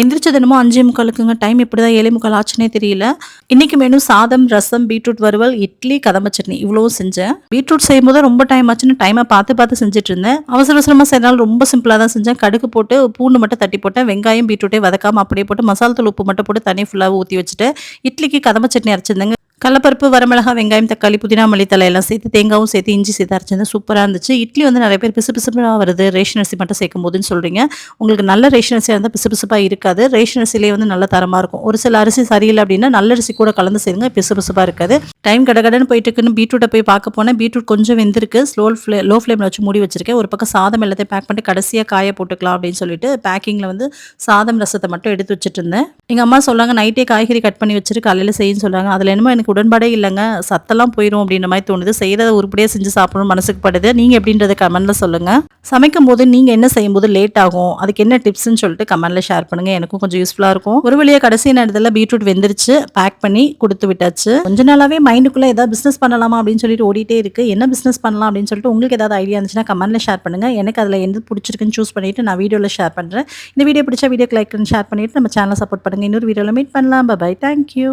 எந்திரிச்ச தினமும் அஞ்சே முக்காலுக்குங்க. டைம் எப்படி தான் ஏழே முக்கால் ஆச்சுன்னே தெரியல. இன்னைக்கு மெனு சாதம் ரசம் பீட்ரூட் வறுவல் இட்லி கதம்ப சட்னி. இவ்வளவும் செஞ்சேன். பீட்ரூட் செய்யும்போது ரொம்ப டைம் ஆச்சுன்னு டைமை பார்த்து பார்த்து செஞ்சுட்டு இருந்தேன் அவசர அவசரமாக செய்யறதுனால ரொம்ப சிம்பிளாக தான் செஞ்சேன். கடுகு போட்டு பூண்டு மட்டும் தட்டி போட்டேன். வெங்காயம் பீட்ரூட்டே வதக்காமல் அப்படியே போட்டு மசாலா தூள் உப்பு மட்டும் போட்டு தண்ணி ஃபுல்லாக ஊற்றி வச்சுட்டு இட்லிக்கு கதம்ப சட்னி அரைச்சிருந்தேங்க. கடலப்பருப்பு வரமிளகா வெங்காயம் தக்காளி புதினா மல்லித்தலை எல்லாம் சேர்த்து தேங்காவும் சேர்த்து இஞ்சி சேர்த்து அரைச்சிருந்தேன் சூப்பராக இருந்துச்சு. இட்லி வந்து நிறைய பேர் பிசு பிசுப்பாக வருது. ரேஷன் அரிசி மட்டும் சேர்க்கும் போதுன்னு சொல்கிறீங்க உங்களுக்கு நல்ல ரேஷன் அரிசியாக இருந்தால் பிசு பிசுப்பாக இருக்காது. ரேஷன் அரிசிலே வந்து நல்ல தரமாக இருக்கும். ஒரு சில அரிசி சரியில்லை அப்படின்னா நல்ல அரிசி கூட கலந்து சேருங்க பிசு பிசுப்பாக இருக்காது. டைம் கடகடன்னு போயிட்டு இருக்குன்னு பீட்ரூட்டை போய் பார்க்க போனேன். பீட்ரூட் கொஞ்சம் வெந்திருக்கு. ஸ்லோ ஃப்ளே லோ ஃப்ளேமில் வச்சு மூடி வச்சிருக்கேன். ஒரு பக்கம் சாதம் எல்லாத்தையும் பேக் பண்ணிட்டு கடைசியாக காய போட்டுக்கலாம் அப்படின்னு சொல்லிட்டு பேக்கிங்கில் வந்து சாதம் ரசத்தை மட்டும் எடுத்து வச்சுட்டு இருந்தேன். எங்கள் அம்மா சொல்லாங்க நைட்டே காய்கறி கட் பண்ணி வச்சிருக்கு காலையில் செய்யுன்னு சொல்கிறாங்க அதில் என்னமோ எனக்கு உடன்பாடே இல்லைங்க. சத்தெல்லாம் போயிடும் அப்படின்ற மாதிரி தோணுது. செய்கிறத உருப்படியாக செஞ்சு சாப்பிடணும் மனசுக்கு படுது. நீங்கள் எப்படின்றத கமெண்ட்டில் சொல்லுங்கள் சமைக்கும் போது நீங்கள் என்ன செய்யும்போது லேட் ஆகும்? அதுக்கு என்ன டிப்ஸ்ன்னு சொல்லிட்டு கமெண்ட்டில் ஷேர் பண்ணுங்கள் எனக்கும் கொஞ்சம் யூஸ்ஃபுல்லாக இருக்கும். ஒரு வழியாக கடைசி நேரத்தில் பீட்ரூட் வெந்துருச்சு. பேக் பண்ணி கொடுத்து விட்டாச்சு. கொஞ்ச நாளாகவே மைண்டுக்குள்ளே ஏதாவது பிஸ்னஸ் பண்ணலாமா அப்படின்னு சொல்லிட்டு ஓடிட்டே இருக்குது என்ன பிஸ்னஸ் பண்ணலாம் அப்படின்னு சொல்லிட்டு உங்களுக்கு ஏதாவது ஐடியா இருந்துச்சுன்னா கமெண்ட்டில் ஷேர் பண்ணுங்கள் எனக்கு அதில் எந்த பிடிச்சிருக்குன்னு சூஸ் பண்ணிவிட்டு நான் வீடியோவில் ஷேர் பண்ணுறேன் இந்த வீடியோ பிடிச்சா வீடியோ லைக் ஷேர் பண்ணிவிட்டு நம்ம சேனலை சப்போர்ட் பண்ணுங்கள் இன்னொரு வீடியோவில் மீட் பண்ணலாம். By thank you